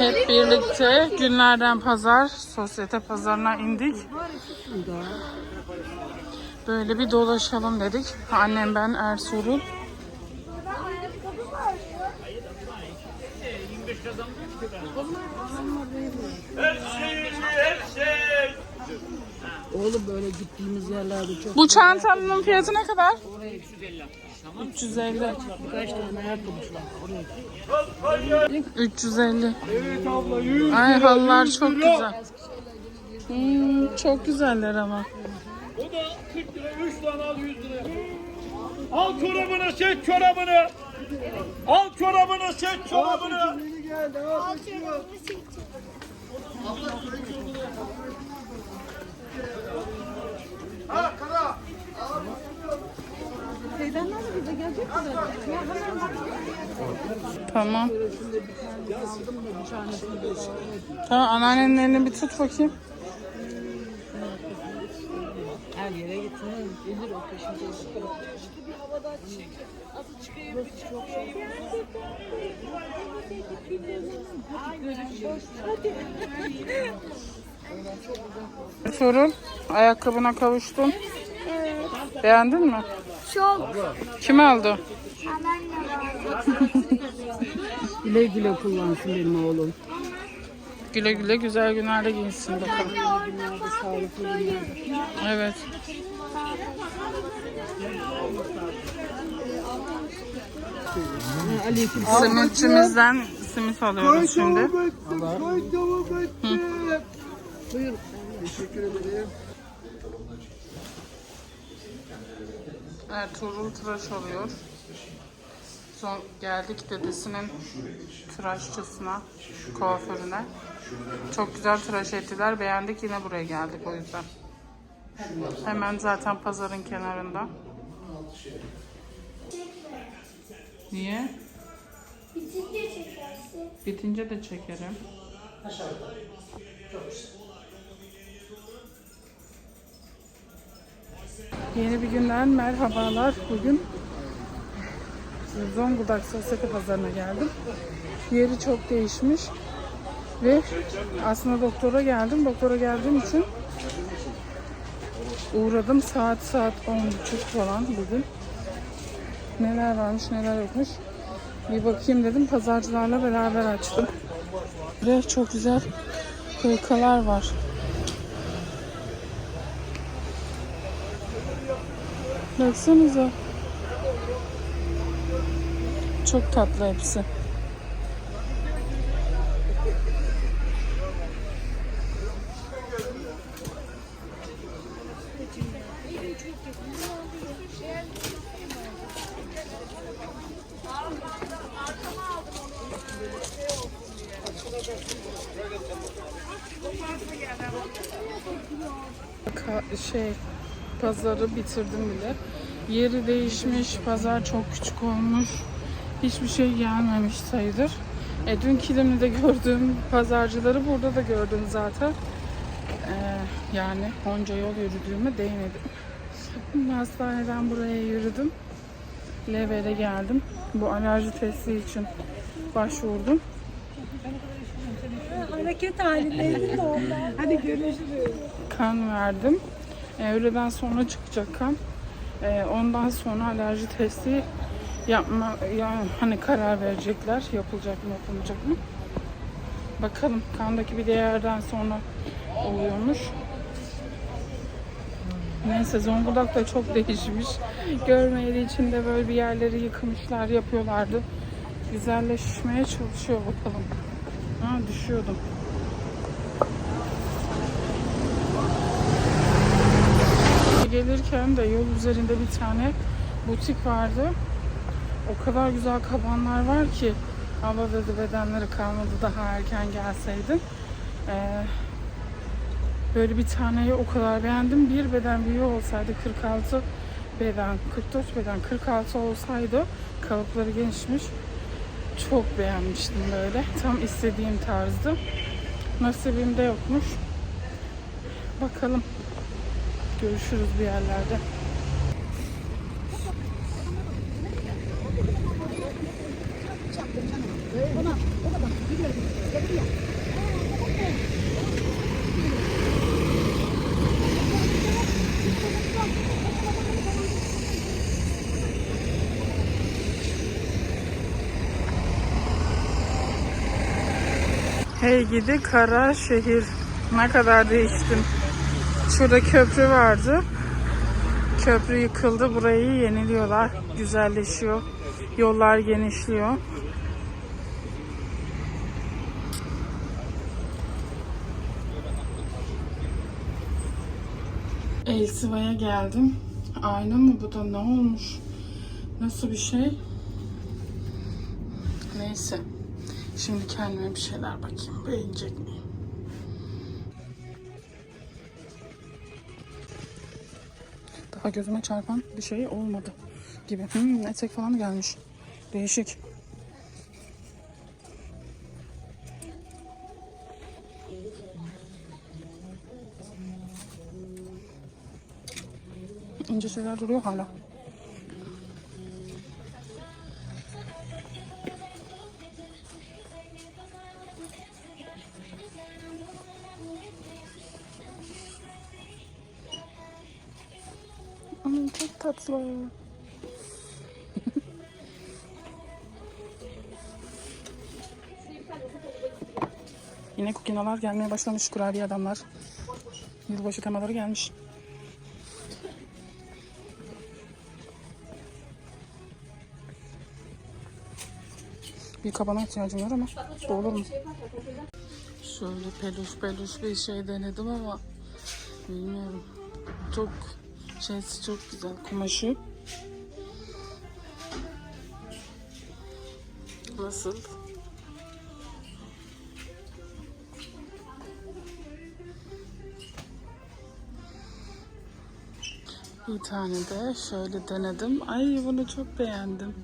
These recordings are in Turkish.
Hep birlikte günlerden pazar, sosyete pazarına indik. Böyle bir dolaşalım dedik. Annem ben Ertuğrul. Oğlum böyle gittiğimiz yerlerde çok Bu çantanın fiyatı ne kadar? 350. kaç tane ayakkabıcı var. Oraya 350. Ay halılar çok güzel. Hmm, çok güzeller ama. O da 40 lira, 3 tane al 100 lira. Al çorabını, seç çorabını. Al çorabını, seç çorabını. Tamam. Tamam anneannenin elini bir tut bakayım. her yere gitsin. Gelir o peşinde. Sorun. Ayakkabına kavuştun. Beğendin mi? Çok. Kim aldı? Güle güle kullansın benim oğlum. Güle güle güzel günlerde giyinsin bakalım. Evet. Simitçimizden simit alıyoruz şimdi. Buyur. Ertuğrul tıraş oluyor. Son geldik dedesinin tıraşçısına, kuaförüne. Çok güzel tıraş ettiler. Beğendik yine buraya geldik o yüzden. Hemen zaten pazarın kenarında. Niye? Bitince çekersin. Bitince de çekerim. Yeni bir günden merhabalar. Bugün Zonguldak Sosyete Pazarı'na geldim. Yeri çok değişmiş. Ve aslında doktora geldim. Doktora geldiğim için uğradım. Saat saat 10.30 falan bugün. Neler varmış neler yokmuş. Bir bakayım dedim. Pazarcılarla beraber açtım. Ve çok güzel hırkalar var. Baksanıza. Çok tatlı hepsi. Şey pazarı bitirdim bile. Yeri değişmiş, pazar çok küçük olmuş. Hiçbir şey gelmemiş sayılır. E, dün Kilimli'de gördüğüm pazarcıları burada da gördüm zaten. E, yani onca yol yürüdüğüme değmedim. Hastaneden buraya yürüdüm. Level'e geldim. Bu alerji testi için başvurdum. Hareket halindeyim de. Hadi görüşürüz. kan verdim. Öğleden sonra çıkacak kan. E, ondan sonra alerji testi yapma yani hani karar verecekler yapılacak mı yapılmayacak mı. Bakalım kandaki bir değerden sonra oluyormuş. Neyse Zonguldak da çok değişmiş. Görmeyeli içinde böyle bir yerleri yıkmışlar, yapıyorlardı. Güzelleşmeye çalışıyor bakalım. Ha düşüyordum. Gelirken de yol üzerinde bir tane butik vardı. O kadar güzel kabanlar var ki abla dedi bedenleri kalmadı daha erken gelseydin. Ee, böyle bir taneyi o kadar beğendim. Bir beden büyüğü olsaydı 46 beden, 44 beden 46 olsaydı kalıpları genişmiş. Çok beğenmiştim böyle. Tam istediğim tarzdı. Nasibimde yokmuş. Bakalım. Görüşürüz bir yerlerde. Hey gidi kara şehir. Ne kadar değiştim. Şurada köprü vardı. Köprü yıkıldı. Burayı yeniliyorlar. Güzelleşiyor. Yollar genişliyor. Elsiva'ya geldim. Ayna mı bu da ne olmuş? Nasıl bir şey? Neyse. Şimdi kendime bir şeyler bakayım. Beğenecek miyim? Daha gözüme çarpan bir şey olmadı gibi. Hmm, etek falan gelmiş. Değişik. İnce şeyler duruyor hala. Tatlı. Yine kukinalar gelmeye başlamış kurabiye adamlar. Yılbaşı temaları gelmiş. Bir kabana ihtiyacım var ama işte olur mu? Şöyle peluş peluş bir şey denedim ama bilmiyorum. Çok şeysi çok güzel kumaşı. Nasıl? Bir tane de şöyle denedim. Ay bunu çok beğendim.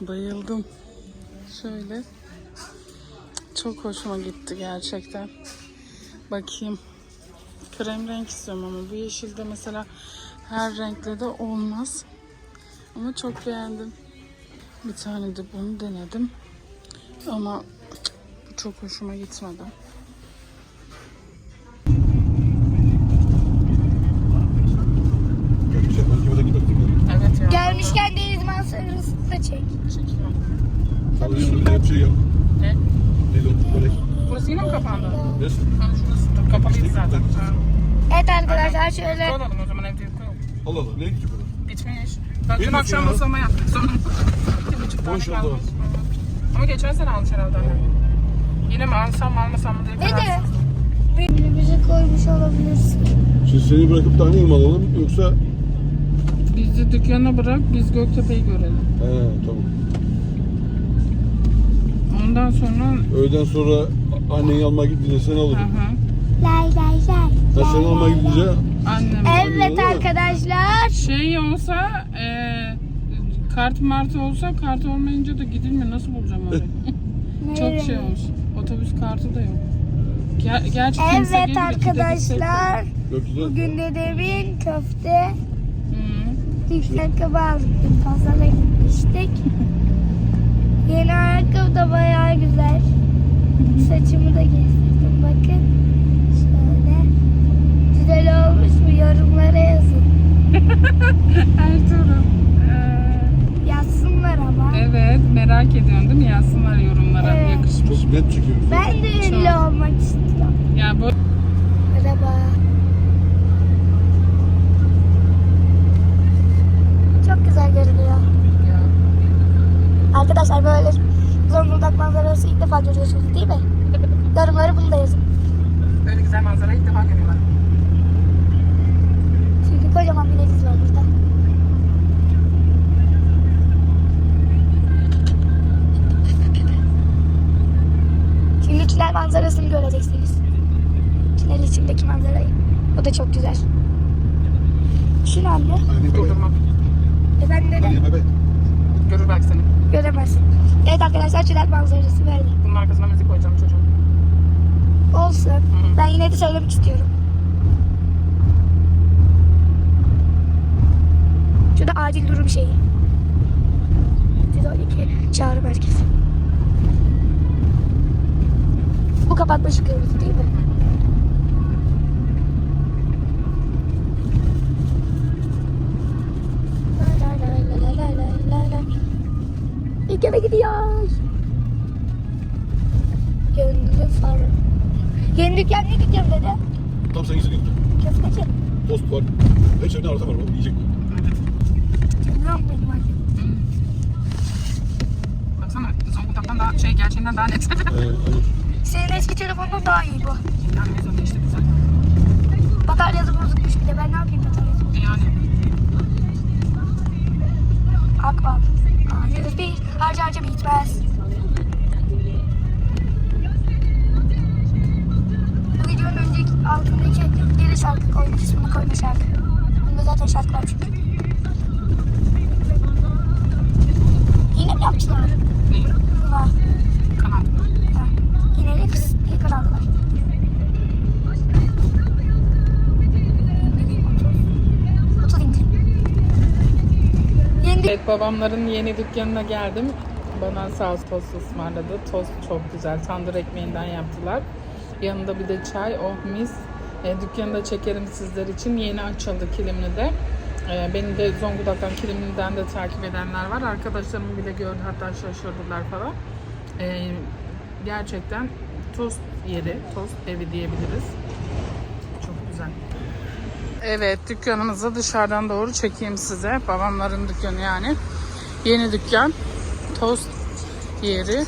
Bayıldım. Şöyle. Çok hoşuma gitti gerçekten. Bakayım. Krem renk istiyorum ama bu yeşilde mesela her renkle de olmaz. Ama çok beğendim. Bir tane de bunu denedim. Ama bu çok hoşuma gitmedi. Evet ya. Gelmişken deniz manzarası da çek. Çekiyorum. Sallıyor bir şey yok. Ne? Böyle. Burası yine mi kapandı? Nasıl? Ha, şurası da kapalıydı zaten. Evet arkadaşlar şöyle Koyalım o zaman evde. Allah Allah nereye gidiyor bu? Bitmiş. Ben dün akşam ya. masama yaptım. Sonra iki buçuk tane Maşallah. kalmış. Ama geçen sene almış herhalde. Yine mi alsam mı almasam mı diye ne kararsız. birbirimizi koymuş olabilirsin. Şimdi seni bırakıp da mi alalım yoksa? Bizi dükkana bırak biz Göktepe'yi görelim. He tamam. Ondan sonra Öğleden sonra anneyi almaya gidince seni hı alırım. hı, Lay lay lay. Ben seni almaya gidince annem. Evet arkadaşlar. Şey olsa e, kart martı olsa kart olmayınca da gidilmiyor. Nasıl bulacağım orayı? Çok şey olmuş. Otobüs kartı da yok. Ger gerçi kimse Evet arkadaşlar. gökyüzü. Bugün dedemin köfte Hı. Dipten kaba aldık. Pazara gitmiştik. Yeni ayakkabı da bayağı güzel. Saçımı da kestirdim bakın. Şöyle. Güzel olmuş mu? Yorumlara yazın. Ertuğrul. Ee, Yazsınlar ama. Evet merak ediyorsun değil mi? Yazsınlar yorumlara Evet. yakışmış. Net çekiyoruz. Ben de ünlü Çok. olmak istiyorum. Ya bu Merhaba. Çok güzel görünüyor. Arkadaşlar böyle Zonguldak manzarası ilk defa görüyorsunuz değil mi? Yorumları bunu da yazın. böyle güzel manzarayı ilk defa görüyorlar. Çünkü kocaman bir deniz var burada. Şimdi tünel manzarasını göreceksiniz. Tünel içindeki manzarayı. O da çok güzel. Şunu anne. Durdurma. E ben de Anneyi baba. Görür belki seni. göremezsin. Evet arkadaşlar tünel manzarası böyle. Bunun arkasına müzik koyacağım çocuğum. Olsun. Ben yine de söylemek istiyorum. Şurada acil durum şeyi. 112 çağrı merkezi. kapatmışım kırmızı değil mi? La la la la. İlk eve gidiyor. Gönlü far. Yeni dükkan ne dükkan dedi? Tam sen istediğin gibi. Köfteci. Tost var. Her şeyden arası var. o Yiyecek mi? Ne yapayım anne? Baksana Zonguldak'tan daha şey gerçeğinden daha net. Ee. Senin eski telefonun daha iyi bu. yani ne zaman işte güzel. Bataryası bozukmuş bir de ben ne yapayım bataryası? Yani Akbal. Ağacınız bir harca harca bitmez. Bu videonun önceki altındaki yeni şarkı koyma kısmını koyma şarkı. Bunda zaten şarkı var çünkü. Yine mi yaptılar? ne? Var. Kanal. Ha. Yine de fıs diye kanaldılar. Evet babamların yeni dükkanına geldim. Bana sağ tost ısmarladı. Tost çok güzel. Tandır ekmeğinden yaptılar. Yanında bir de çay. Oh mis. E, dükkanı da çekerim sizler için. Yeni açıldı Kilimli'de. E, beni de Zonguldak'tan Kilimli'den de takip edenler var. Arkadaşlarım bile gördü hatta şaşırdılar falan. E, gerçekten tost yeri, tost evi diyebiliriz. Çok güzel. Evet dükkanımızı dışarıdan doğru çekeyim size. Babamların dükkanı yani. Yeni dükkan. Tost yeri.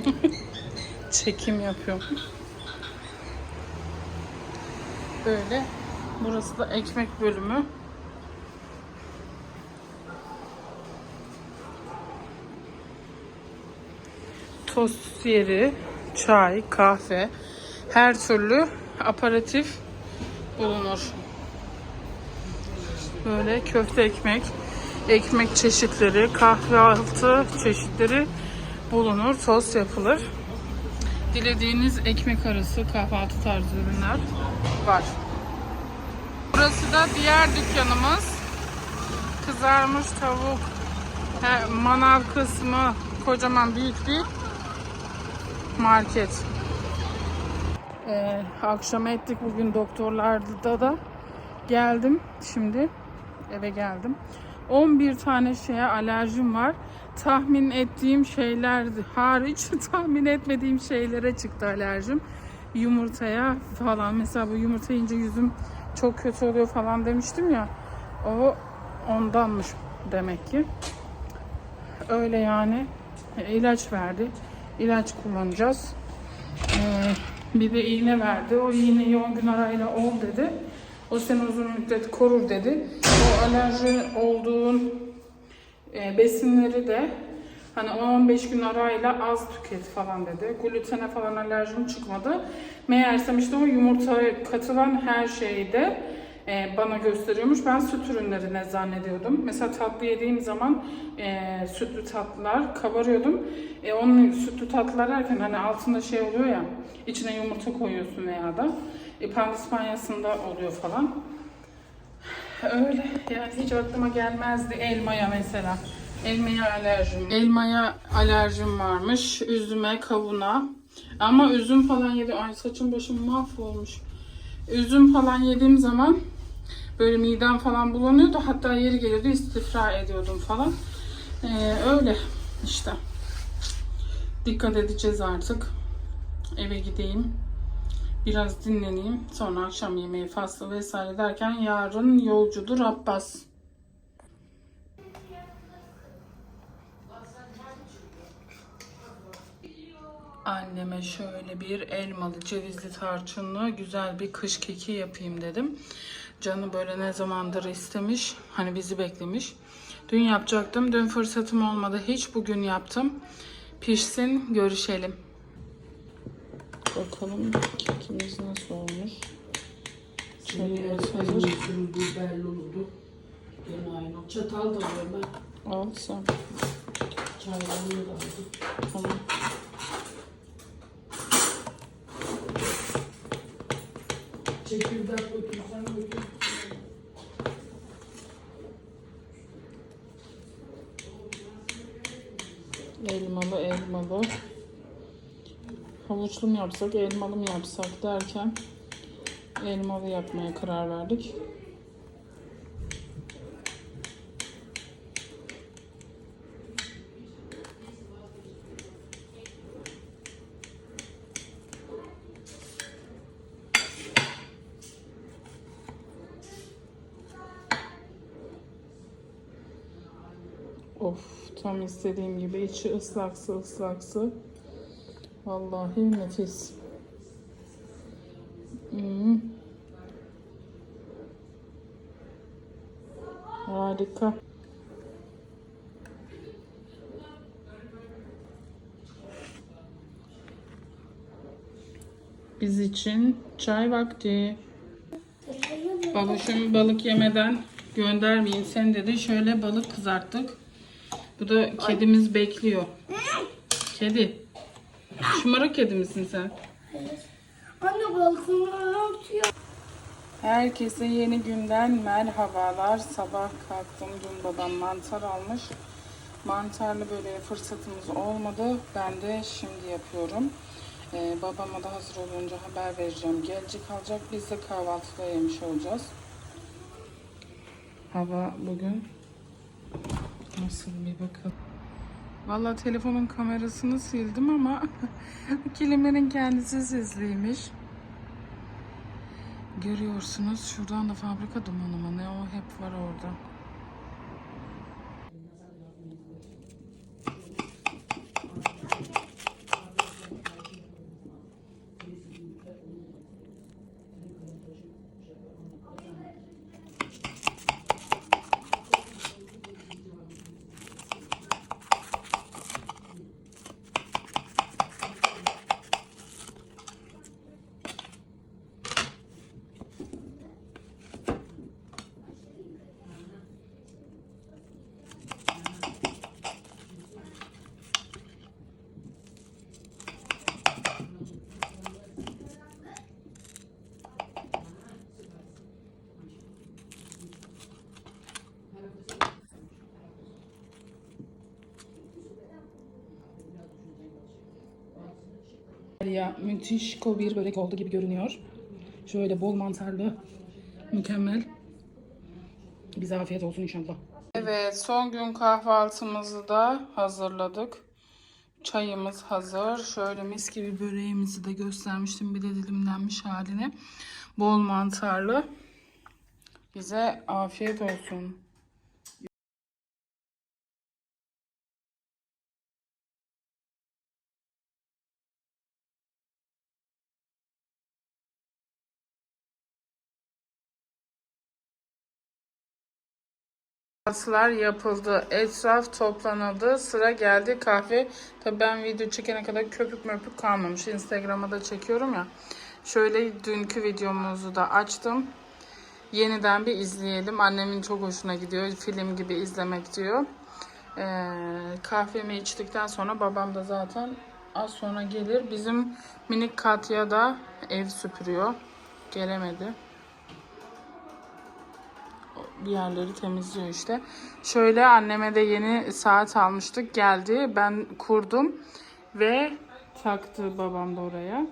Çekim yapıyorum. Böyle. Burası da ekmek bölümü. Tost yeri, çay, kahve, her türlü aparatif bulunur. Böyle köfte ekmek, ekmek çeşitleri, kahvaltı çeşitleri bulunur. Tost yapılır. Dilediğiniz ekmek arası kahvaltı tarzı ürünler var. Burası da diğer dükkanımız. Kızarmış tavuk, he, manav kısmı, kocaman büyük bir market. Ee, akşam ettik bugün doktorlarda da geldim şimdi eve geldim. 11 tane şeye alerjim var. Tahmin ettiğim şeyler hariç tahmin etmediğim şeylere çıktı alerjim. Yumurtaya falan mesela bu yumurta yiyince yüzüm çok kötü oluyor falan demiştim ya. O ondanmış demek ki. Öyle yani. E, ilaç verdi. İlaç kullanacağız. Ee, bir de iğne verdi. O iğneyi 10 gün arayla ol dedi. O seni uzun müddet korur dedi. O alerji olduğun e, besinleri de hani 10-15 gün arayla az tüket falan dedi. Glutene falan alerjim çıkmadı. Meğersem işte o yumurtaya katılan her şeyde e, bana gösteriyormuş. Ben süt ürünleri ne zannediyordum. Mesela tatlı yediğim zaman e, sütlü tatlılar kabarıyordum. E, onun sütlü tatlılar derken hani altında şey oluyor ya içine yumurta koyuyorsun veya da e, pandispanyasında oluyor falan. Öyle yani hiç aklıma gelmezdi elmaya mesela. Elmaya alerjim. Elmaya alerjim varmış. Üzüme, kavuna. Ama üzüm falan yedim. Ay saçım başım mahvolmuş. Üzüm falan yediğim zaman böyle midem falan bulanıyordu. Hatta yeri geliyordu istifra ediyordum falan. Ee, öyle işte. Dikkat edeceğiz artık. Eve gideyim. Biraz dinleneyim. Sonra akşam yemeği faslı vesaire derken yarın yolcudur Abbas. Anneme şöyle bir elmalı, cevizli tarçınlı güzel bir kış keki yapayım dedim. Canı böyle ne zamandır istemiş. Hani bizi beklemiş. Dün yapacaktım. Dün fırsatım olmadı. Hiç bugün yaptım. Pişsin, görüşelim. Bakalım kekimiz nasıl olmuş. Çayımız hazır. Oldu. Aynı. Çatal da alıyorum ben. Al sen. Çaylarını da aldım. Tamam. Çekirdek götürsen götür. Elmalı elmalı. Havuçlu mu yapsak, elmalı mı yapsak derken elmalı yapmaya karar verdik. Tam istediğim gibi içi ıslaksı ıslaksı. Vallahi nefis. Hmm. Harika. Biz için çay vakti. Babuşum balık yemeden göndermeyin sen dedi. Şöyle balık kızarttık. Bu da kedimiz bekliyor. Kedi. Şımarık kedi misin sen? Anne balkonda ne yapıyor? Herkese yeni günden merhabalar. Sabah kalktım. Dün babam mantar almış. Mantarlı böyle fırsatımız olmadı. Ben de şimdi yapıyorum. Ee, babama da hazır olunca haber vereceğim. Gelecek alacak. Biz de kahvaltıda yemiş olacağız. Hava bugün nasıl bir bakalım. Valla telefonun kamerasını sildim ama kilimlerin kendisi sisliymiş. Görüyorsunuz şuradan da fabrika dumanı mı ne o hep var orada. Ya müthiş ko bir börek oldu gibi görünüyor. Şöyle bol mantarlı. Mükemmel. Bize afiyet olsun inşallah. Evet son gün kahvaltımızı da hazırladık. Çayımız hazır. Şöyle mis gibi böreğimizi de göstermiştim. Bir de dilimlenmiş halini. Bol mantarlı. Bize afiyet olsun. Kahvaltılar yapıldı. Etraf toplanıldı. Sıra geldi kahve. Tabii ben video çekene kadar köpük mörpük kalmamış. Instagram'a da çekiyorum ya. Şöyle dünkü videomuzu da açtım. Yeniden bir izleyelim. Annemin çok hoşuna gidiyor. Film gibi izlemek diyor. Ee, kahvemi içtikten sonra babam da zaten az sonra gelir. Bizim minik Katya da ev süpürüyor. Gelemedi bir yerleri temizliyor işte. Şöyle anneme de yeni saat almıştık. Geldi. Ben kurdum ve taktı babam da oraya.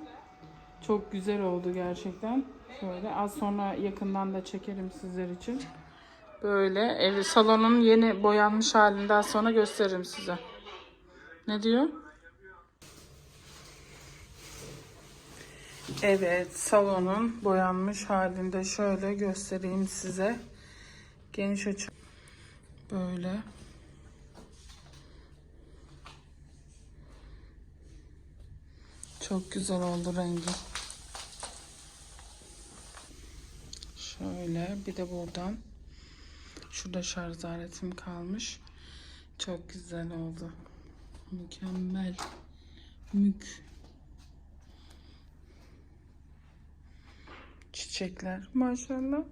Çok güzel oldu gerçekten. Şöyle az sonra yakından da çekerim sizler için. Böyle ev salonun yeni boyanmış halini daha sonra gösteririm size. Ne diyor? Evet, salonun boyanmış halinde şöyle göstereyim size. Geniş açı. Böyle. Çok güzel oldu rengi. Şöyle bir de buradan. Şurada şarj aletim kalmış. Çok güzel oldu. Mükemmel. Mük. Çiçekler maşallah.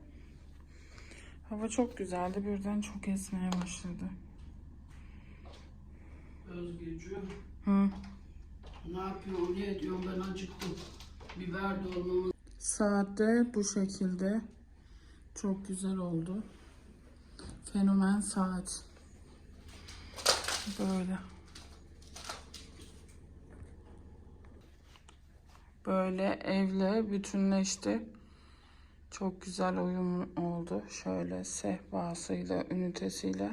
Hava çok güzeldi. Birden çok esmeye başladı. Özgürcüğüm. Hı. Ne yapıyorsun? Ne ediyorsun? Ben acıktım. Biber dolmamı Saatte bu şekilde. Çok güzel oldu. Fenomen saat. Böyle. Böyle evle bütünleşti. Çok güzel uyum oldu. Şöyle sehpasıyla, ünitesiyle.